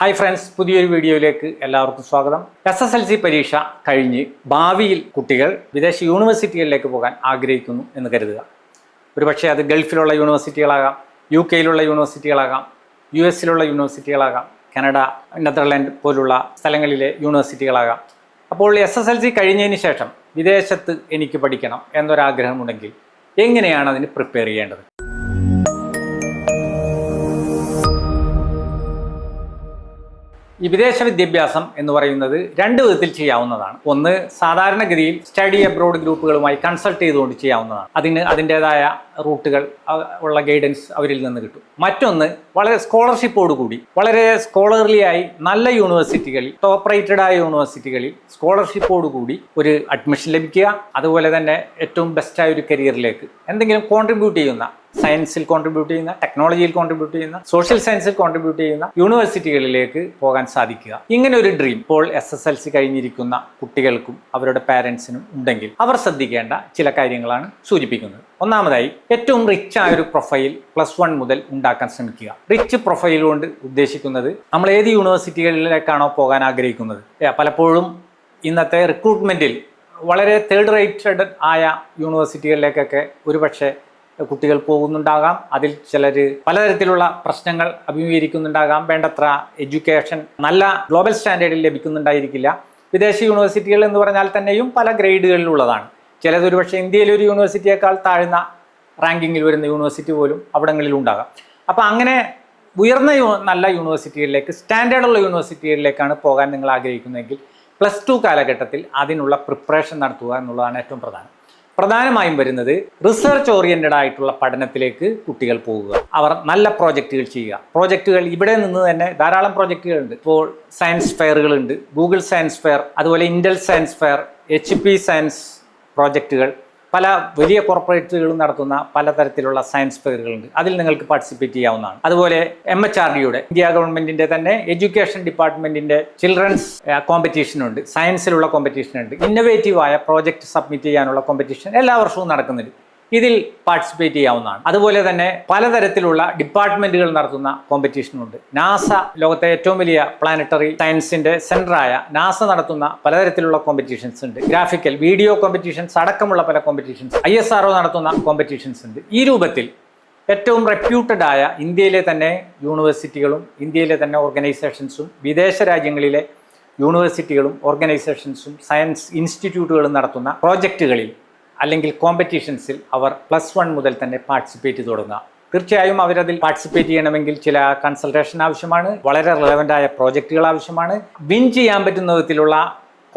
Hi friends പുതിയൊരു വീഡിയോയിലേക്ക് എല്ലാവർക്കും സ്വാഗതം. എസ് എസ് എൽ സി പരീക്ഷ കഴിഞ്ഞ് ഭാവിയിൽ കുട്ടികൾ വിദേശ യൂണിവേഴ്സിറ്റികളിലേക്ക് പോകാൻ ആഗ്രഹിക്കുന്നു എന്ന് കരുതുക. ഒരുപക്ഷെ അത് ഗൾഫിലുള്ള യൂണിവേഴ്സിറ്റികളാകാം യു കെയിലുള്ള യൂണിവേഴ്സിറ്റികളാകാം യു എസിലുള്ള യൂണിവേഴ്സിറ്റികളാകാം കനഡ നെതർലാൻഡ് പോലുള്ള സ്ഥലങ്ങളിലെ യൂണിവേഴ്സിറ്റികളാകാം. അപ്പോൾ എസ് എസ് എൽ സി കഴിഞ്ഞതിന് ശേഷം വിദേശത്ത് എനിക്ക് പഠിക്കണം എന്നൊരാഗ്രഹമുണ്ടെങ്കിൽ എങ്ങനെയാണ് അതിന് പ്രിപ്പയർ ചെയ്യേണ്ടത്? ഈ വിദേശ വിദ്യാഭ്യാസം എന്ന് പറയുന്നത് രണ്ട് വിധത്തിൽ ചെയ്യാവുന്നതാണ്. ഒന്ന് സാധാരണഗതിയിൽ സ്റ്റഡി അബ്രോഡ് ഗ്രൂപ്പുകളുമായി കൺസൾട്ട് ചെയ്തുകൊണ്ട് ചെയ്യാവുന്നതാണ്. അതിന് അതിന്റെതായ റൂട്ടുകൾ ഉള്ള ഗൈഡൻസ് അവരിൽ നിന്ന് കിട്ടും. മറ്റൊന്ന് വളരെ സ്കോളർഷിപ്പോട് കൂടി വളരെ സ്കോളർലി ആയി നല്ല യൂണിവേഴ്സിറ്റികളിൽ ടോപ്പ് റേറ്റഡ് ആയ യൂണിവേഴ്സിറ്റികളിൽ സ്കോളർഷിപ്പോട് കൂടി ഒരു അഡ്മിഷൻ ലഭിക്കുക. അതുപോലെ തന്നെ ഏറ്റവും ബെസ്റ്റായ ഒരു കരിയറിലേക്ക് എന്തെങ്കിലും കോൺട്രിബ്യൂട്ട് ചെയ്യുന്ന സയൻസിൽ കോൺട്രിബ്യൂട്ട് ചെയ്യുന്ന ടെക്നോളജിയിൽ കോൺട്രിബ്യൂട്ട് ചെയ്യുന്ന സോഷ്യൽ സയൻസിൽ കോൺട്രിബ്യൂട്ട് ചെയ്യുന്ന യൂണിവേഴ്സിറ്റികളിലേക്ക് പോകാൻ സാധിക്കുക. ഇങ്ങനെ ഒരു ഡ്രീം ഇപ്പോൾ എസ് എസ് എൽ സി കഴിഞ്ഞിരിക്കുന്ന കുട്ടികൾക്കും അവരുടെ പാരൻസിനും ഉണ്ടെങ്കിൽ അവർ ശ്രദ്ധിക്കേണ്ട ചില കാര്യങ്ങളാണ് സൂചിപ്പിക്കുന്നത്. ഒന്നാമതായി ഏറ്റവും റിച്ച് ആയ ഒരു പ്രൊഫൈൽ പ്ലസ് വൺ മുതൽ ഉണ്ടാക്കാൻ ശ്രമിക്കുക. റിച്ച് പ്രൊഫൈൽ കൊണ്ട് ഉദ്ദേശിക്കുന്നത് നമ്മൾ ഏത് യൂണിവേഴ്സിറ്റികളിലേക്കാണോ പോകാൻ ആഗ്രഹിക്കുന്നത്? പലപ്പോഴും ഇന്നത്തെ റിക്രൂട്ട്മെന്റിൽ വളരെ തേർഡ് റേറ്റഡ് ആയ യൂണിവേഴ്സിറ്റികളിലേക്കൊക്കെ ഒരുപക്ഷെ കുട്ടികൾ പോകുന്നുണ്ടാകാം. അതിൽ ചിലർ പലതരത്തിലുള്ള പ്രശ്നങ്ങൾ അഭിമുഖീകരിക്കുന്നുണ്ടാകാം. വേണ്ടത്ര എഡ്യൂക്കേഷൻ നല്ല ഗ്ലോബൽ സ്റ്റാൻഡേർഡിൽ ലഭിക്കുന്നുണ്ടായിരിക്കില്ല. വിദേശ യൂണിവേഴ്സിറ്റികൾ എന്ന് പറഞ്ഞാൽ തന്നെയും പല ഗ്രേഡുകളിലുള്ളതാണ്. ചിലത് ഒരുപക്ഷെ ഇന്ത്യയിലെ ഒരു യൂണിവേഴ്സിറ്റിയേക്കാൾ താഴ്ന്ന റാങ്കിങ്ങിൽ വരുന്ന യൂണിവേഴ്സിറ്റി പോലും അവിടങ്ങളിൽ ഉണ്ടാകാം അപ്പോൾ അങ്ങനെ ഉയർന്ന നല്ല യൂണിവേഴ്സിറ്റികളിലേക്ക് സ്റ്റാൻഡേർഡുള്ള യൂണിവേഴ്സിറ്റികളിലേക്കാണ് പോകാൻ നിങ്ങൾ ആഗ്രഹിക്കുന്നതെങ്കിൽ പ്ലസ് ടു കാലഘട്ടത്തിൽ അതിനുള്ള പ്രിപ്പറേഷൻ നടത്തുക എന്നുള്ളതാണ് ഏറ്റവും പ്രധാനം. പ്രധാനമായും വരുന്നത് റിസർച്ച് ഓറിയന്റഡ് ആയിട്ടുള്ള പഠനത്തിലേക്ക് കുട്ടികൾ പോകുക. അവർ നല്ല പ്രോജക്റ്റുകൾ ചെയ്യുക. പ്രോജക്റ്റുകൾ ഇവിടെ നിന്ന് തന്നെ ധാരാളം പ്രോജക്റ്റുകളുണ്ട്. ഇപ്പോൾ സയൻസ് ഫെയറുകളുണ്ട്. ഗൂഗിൾ സയൻസ് ഫെയർ അതുപോലെ Intel science fair H P science പ്രോജക്റ്റുകൾ പല വലിയ കോർപ്പറേറ്റുകളും നടത്തുന്ന പലതരത്തിലുള്ള സയൻസ് ഫെയറുകളുണ്ട് അതിൽ നിങ്ങൾക്ക് പാർട്ടിസിപ്പേറ്റ് ചെയ്യാവുന്നതാണ്. അതുപോലെ എം എച്ച് ആർ ഡിയുടെ ഇന്ത്യ ഗവൺമെന്റിന്റെ തന്നെ എഡ്യൂക്കേഷൻ ഡിപ്പാർട്ട്മെന്റിന്റെ ചിൽഡ്രൻസ് കോമ്പറ്റീഷൻ ഉണ്ട്. സയൻസിലുള്ള കോമ്പറ്റീഷൻ ഉണ്ട്. ഇന്നോവേറ്റീവ് ആയ പ്രോജക്റ്റ് സബ്മിറ്റ് ചെയ്യാനുള്ള കോമ്പറ്റീഷൻ എല്ലാ വർഷവും നടക്കുന്നുണ്ട്. ഇതിൽ പാർട്ടിസിപ്പേറ്റ് ചെയ്യാവുന്നതാണ്. അതുപോലെ തന്നെ പലതരത്തിലുള്ള ഡിപ്പാർട്ട്മെന്റുകൾ നടത്തുന്ന കോമ്പറ്റീഷനുണ്ട് നാസ ലോകത്തെ ഏറ്റവും വലിയ പ്ലാനറ്ററി സയൻസിന്റെ സെന്ററായ നാസ നടത്തുന്ന പലതരത്തിലുള്ള കോമ്പറ്റീഷൻസ് ഉണ്ട്. ഗ്രാഫിക്കൽ വീഡിയോ കോമ്പറ്റീഷൻസ് അടക്കമുള്ള പല competitions I S R O നടത്തുന്ന കോമ്പറ്റീഷൻസ് ഉണ്ട്. ഈ രൂപത്തിൽ ഏറ്റവും റെപ്യൂട്ടഡ് ആയ ഇന്ത്യയിലെ തന്നെ യൂണിവേഴ്സിറ്റികളും ഇന്ത്യയിലെ തന്നെ ഓർഗനൈസേഷൻസും വിദേശ രാജ്യങ്ങളിലെ യൂണിവേഴ്സിറ്റികളും ഓർഗനൈസേഷൻസും സയൻസ് ഇൻസ്റ്റിറ്റ്യൂട്ടുകളും നടത്തുന്ന പ്രോജക്റ്റുകളിൽ അല്ലെങ്കിൽ കോമ്പറ്റീഷൻസിൽ അവർ പ്ലസ് വൺ മുതൽ തന്നെ പാർട്ടിസിപ്പേറ്റ് തുടങ്ങുക. തീർച്ചയായും അവരതിൽ പാർട്ടിസിപ്പേറ്റ് ചെയ്യണമെങ്കിൽ ചില കൺസൾട്ടേഷൻ ആവശ്യമാണ് വളരെ റിലവന്റായ പ്രോജക്റ്റുകൾ ആവശ്യമാണ്. വിൻ ചെയ്യാൻ പറ്റുന്ന വിധത്തിലുള്ള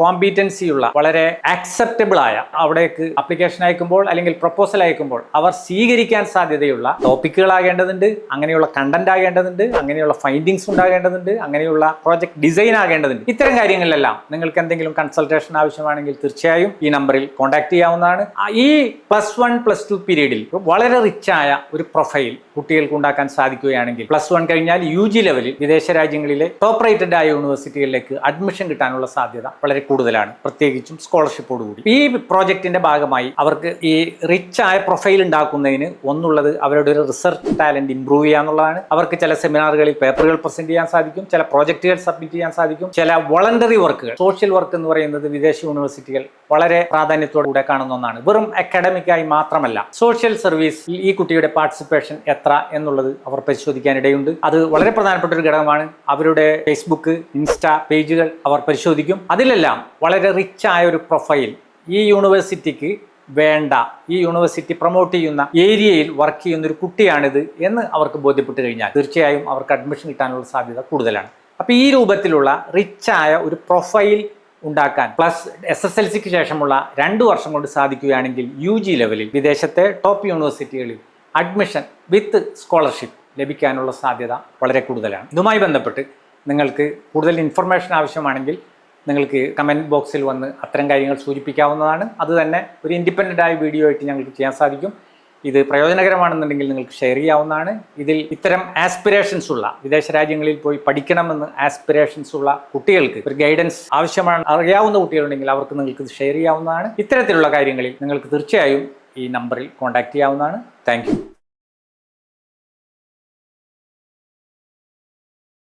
കോമ്പീറ്റൻസിയുള്ള വളരെ ആക്സെപ്റ്റബിൾ ആയ അവിടേക്ക് അപ്ലിക്കേഷൻ അയക്കുമ്പോൾ അല്ലെങ്കിൽ പ്രപ്പോസൽ അയക്കുമ്പോൾ അവർ സ്വീകരിക്കാൻ സാധ്യതയുള്ള ടോപ്പിക്കുകൾ ടോപ്പിക്കുകളാകേണ്ടതുണ്ട് അങ്ങനെയുള്ള കണ്ടന്റ് ആകേണ്ടതുണ്ട് അങ്ങനെയുള്ള ഫൈൻഡിങ്സ് ഉണ്ടാകേണ്ടതുണ്ട് അങ്ങനെയുള്ള പ്രോജക്ട് ഡിസൈൻ ആകേണ്ടതുണ്ട്. ഇത്തരം കാര്യങ്ങളിലെല്ലാം നിങ്ങൾക്ക് എന്തെങ്കിലും കൺസൾട്ടേഷൻ ആവശ്യമാണെങ്കിൽ തീർച്ചയായും ഈ നമ്പറിൽ കോൺടാക്ട് ചെയ്യാവുന്നതാണ്. ഈ പ്ലസ് വൺ പ്ലസ് ടു പീരീഡിൽ വളരെ റിച്ച് ആയ ഒരു പ്രൊഫൈൽ കുട്ടികൾക്ക് ഉണ്ടാക്കാൻ സാധിക്കുകയാണെങ്കിൽ പ്ലസ് വൺ കഴിഞ്ഞാൽ യു ജി ലെവലിൽ വിദേശ രാജ്യങ്ങളിലെ ടോപ്പ് റേറ്റഡ് ആയ യൂണിവേഴ്സിറ്റികളിലേക്ക് അഡ്മിഷൻ കിട്ടാനുള്ള സാധ്യത വളരെ കൂടുതലാണ് പ്രത്യേകിച്ചും സ്കോളർഷിപ്പോട് കൂടി. ഈ പ്രോജക്റ്റിന്റെ ഭാഗമായി അവർക്ക് ഈ റിച്ച് ആയ പ്രൊഫൈൽ ഉണ്ടാക്കുന്നതിന് ഒന്നുള്ളത് അവരുടെ ഒരു റിസർച്ച് ടാലന്റ് ഇംപ്രൂവ് ചെയ്യുക എന്നുള്ളതാണ്. അവർക്ക് ചില സെമിനാറുകളിൽ പേപ്പറുകൾ പ്രസന്റ് ചെയ്യാൻ സാധിക്കും ചില പ്രോജക്റ്റുകൾ സബ്മിറ്റ് ചെയ്യാൻ സാധിക്കും ചില വോളണ്ടറി വർക്കുകൾ സോഷ്യൽ വർക്ക് എന്ന് പറയുന്നത് വിദേശ യൂണിവേഴ്സിറ്റികൾ വളരെ പ്രാധാന്യത്തോടുകൂടെ കാണുന്ന ഒന്നാണ്. വെറും അക്കാഡമിക് ആയി മാത്രമല്ല സോഷ്യൽ സർവീസ് ഈ കുട്ടിയുടെ പാർട്ടിസിപ്പേഷൻ എത്ര എന്നുള്ളത് അവർ പരിശോധിക്കാനിടയുണ്ട് അത് വളരെ പ്രധാനപ്പെട്ട ഒരു ഘടകമാണ്. അവരുടെ ഫേസ്ബുക്ക് ഇൻസ്റ്റ പേജുകൾ അവർ പരിശോധിക്കും. അതിലെല്ലാം വളരെ റിച്ച് ആയ ഒരു പ്രൊഫൈൽ ഈ യൂണിവേഴ്സിറ്റിക്ക് വേണ്ട ഈ യൂണിവേഴ്സിറ്റി പ്രൊമോട്ട് ചെയ്യുന്ന ഏരിയയിൽ വർക്ക് ചെയ്യുന്ന ഒരു കുട്ടിയാണിത് എന്ന് അവർക്ക് ബോധ്യപ്പെട്ട് കഴിഞ്ഞാൽ തീർച്ചയായും അവർക്ക് അഡ്മിഷൻ കിട്ടാനുള്ള സാധ്യത കൂടുതലാണ്. അപ്പോൾ ഈ രൂപത്തിലുള്ള റിച്ച് ആയ ഒരു പ്രൊഫൈൽ ഉണ്ടാക്കാൻ പ്ലസ് എസ് എസ് എൽ സിക്ക് ശേഷമുള്ള രണ്ട് വർഷം കൊണ്ട് സാധിക്കുകയാണെങ്കിൽ യു ജി ലെവലിൽ വിദേശത്തെ ടോപ്പ് യൂണിവേഴ്സിറ്റികളിൽ അഡ്മിഷൻ വിത്ത് സ്കോളർഷിപ്പ് ലഭിക്കാനുള്ള സാധ്യത വളരെ കൂടുതലാണ്. ഇതുമായി ബന്ധപ്പെട്ട് നിങ്ങൾക്ക് കൂടുതൽ ഇൻഫർമേഷൻ ആവശ്യമാണെങ്കിൽ നിങ്ങൾക്ക് കമന്റ് ബോക്സിൽ വന്ന് അത്തരം കാര്യങ്ങൾ സൂചിപ്പിക്കാവുന്നതാണ്. അത് തന്നെ ഒരു ഇൻഡിപെൻഡന്റ് ആയ വീഡിയോ ആയിട്ട് ഞങ്ങൾക്ക് ചെയ്യാൻ സാധിക്കും. ഇത് പ്രയോജനകരമാണെന്നുണ്ടെങ്കിൽ നിങ്ങൾക്ക് ഷെയർ ചെയ്യാവുന്നതാണ്. ഇതിൽ ഇത്തരം ആസ്പിറേഷൻസ് ഉള്ള വിദേശ രാജ്യങ്ങളിൽ പോയി പഠിക്കണമെന്ന് ആസ്പിറേഷൻസ് ഉള്ള കുട്ടികൾക്ക് ഒരു ഗൈഡൻസ് ആവശ്യമാണ്. അറിയാവുന്ന കുട്ടികളുണ്ടെങ്കിൽ അവർക്ക് നിങ്ങൾക്ക് ഇത് ഷെയർ ചെയ്യാവുന്നതാണ്. ഇത്തരത്തിലുള്ള കാര്യങ്ങളിൽ നിങ്ങൾക്ക് തീർച്ചയായും ഈ നമ്പറിൽ കോൺടാക്റ്റ് ചെയ്യാവുന്നതാണ്. താങ്ക്